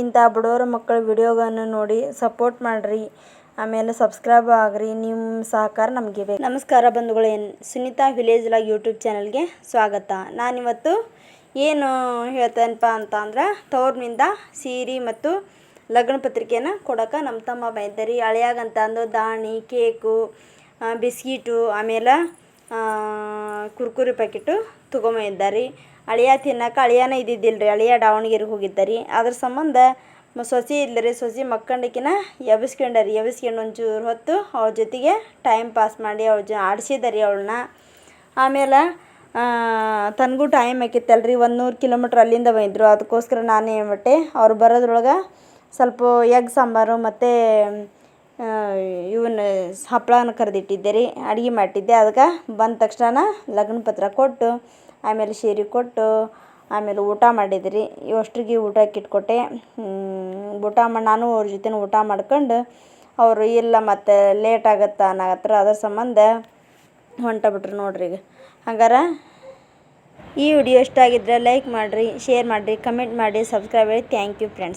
ಇಂಥ ಬಡವರ ಮಕ್ಕಳ ವಿಡಿಯೋಗಳನ್ನು ನೋಡಿ ಸಪೋರ್ಟ್ ಮಾಡಿರಿ. ಆಮೇಲೆ ಸಬ್ಸ್ಕ್ರೈಬ್ ಆಗ್ರಿ. ನಿಮ್ಮ ಸಹಕಾರ ನಮಗೆ ಬೇಕು ನಮಸ್ಕಾರ ಏನು ಸುನೀತಾ ವಿಲೇಜ್ ಲಾಗ್ ಯೂಟ್ಯೂಬ್ ಚಾನಲ್ಗೆ ಸ್ವಾಗತ. ನಾನಿವತ್ತು ಏನು ಹೇಳ್ತೇನಪ್ಪ ಅಂತ ಅಂದ್ರೆ, ತವ್ರನಿಂದ ಸೀರೆ ಮತ್ತು ಲಗ್ನ ಪತ್ರಿಕೆಯನ್ನು ಕೊಡೋಕೆ ನಮ್ಮ ತಮ್ಮ ಬೈದರಿ ಹಳೆಯಾಗಂತ ಅಂದು ದಾಣಿ, ಕೇಕು ಬಿಸ್ಕಿಟು, ಆಮೇಲೆ ಕುರ್ಕುರಿ ಪ್ಯಾಕೆಟು ತೊಗೊಂಬಂದಿದ್ದಾರೆ ಅಳಿಯ ತಿನ್ನಕ್ಕೆ ಅಳಿಯಾನ ಇದ್ದಿದ್ದಿಲ್ಲ ರೀ ಅಳಿಯ ದಾವಣಗೆರೆಗೆ ಹೋಗಿದ್ದಾರೆ. ಅದ್ರ ಸಂಬಂಧ ಮ- ಇಲ್ಲ ರೀ ಸೊಸೆ ಮಕ್ಕಂಡಕಿನ ಎಬ್ಸ್ಕೊಂಡರಿ. ಎಬ್ಸ್ಕೊಂಡು ಒಂಚೂರು ಹೊತ್ತು ಅವಳ ಜೊತೆಗೆ ಟೈಮ್ ಪಾಸ್ ಮಾಡಿ ಅವಳ ಜೊ ರೀ ಅವಳನ್ನ. ಆಮೇಲೆ ತನಗೂ ಟೈಮ್ ಆಕಿತ್ತಲ್ರಿ. ಒಂದು ನೂರು ಕಿಲೋಮೀಟ್ರ್ ಅಲ್ಲಿಂದ ಬಂದಿದ್ರು. ಅದಕ್ಕೋಸ್ಕರ ನಾನೇ ಬಿಟ್ಟೆ ಅವ್ರು ಬರೋದ್ರೊಳಗೆ ಸ್ವಲ್ಪ ಎಗ್ ಸಾಂಬಾರು ಮತ್ತು ಇವನ್ನ ಹಪ್ಪಳನ ಕರೆದಿಟ್ಟಿದ್ದೆ ರೀ, ಅಡುಗೆ ಮಾಡಿಟ್ಟಿದ್ದೆ ಅದಕ್ಕೆ ಬಂದ ತಕ್ಷಣ ಲಗ್ನ ಪತ್ರ ಕೊಟ್ಟು, ಆಮೇಲೆ ಸೀರೆ ಕೊಟ್ಟು, ಆಮೇಲೆ ಊಟ ಮಾಡಿದ್ರಿ ಇವಷ್ಟ್ರಿಗೆ ಊಟಕ್ಕೆ ಇಟ್ಕೊಟ್ಟೆ ಊಟ ಮಾಡಿ ನಾನು ಅವ್ರ ಜೊತೆ ಊಟ ಮಾಡ್ಕೊಂಡು, ಅವರು ಇಲ್ಲ ಮತ್ತು ಲೇಟ್ ಆಗತ್ತೆ ಅನ್ನಕತ್ರ ಅದ್ರ ಸಂಬಂಧ ಹೊಂಟ ಬಿಟ್ರು ನೋಡ್ರಿ ಈಗ. ಹಂಗಾರ ಈ ವಿಡಿಯೋ ಇಷ್ಟ ಆಗಿದ್ರೆ ಲೈಕ್ ಮಾಡಿರಿ ಶೇರ್ ಮಾಡಿರಿ ಕಮೆಂಟ್ ಮಾಡಿ ಸಬ್ಸ್ಕ್ರೈಬ್ ಮಾಡಿ ಥ್ಯಾಂಕ್ ಯು ಫ್ರೆಂಡ್ಸ್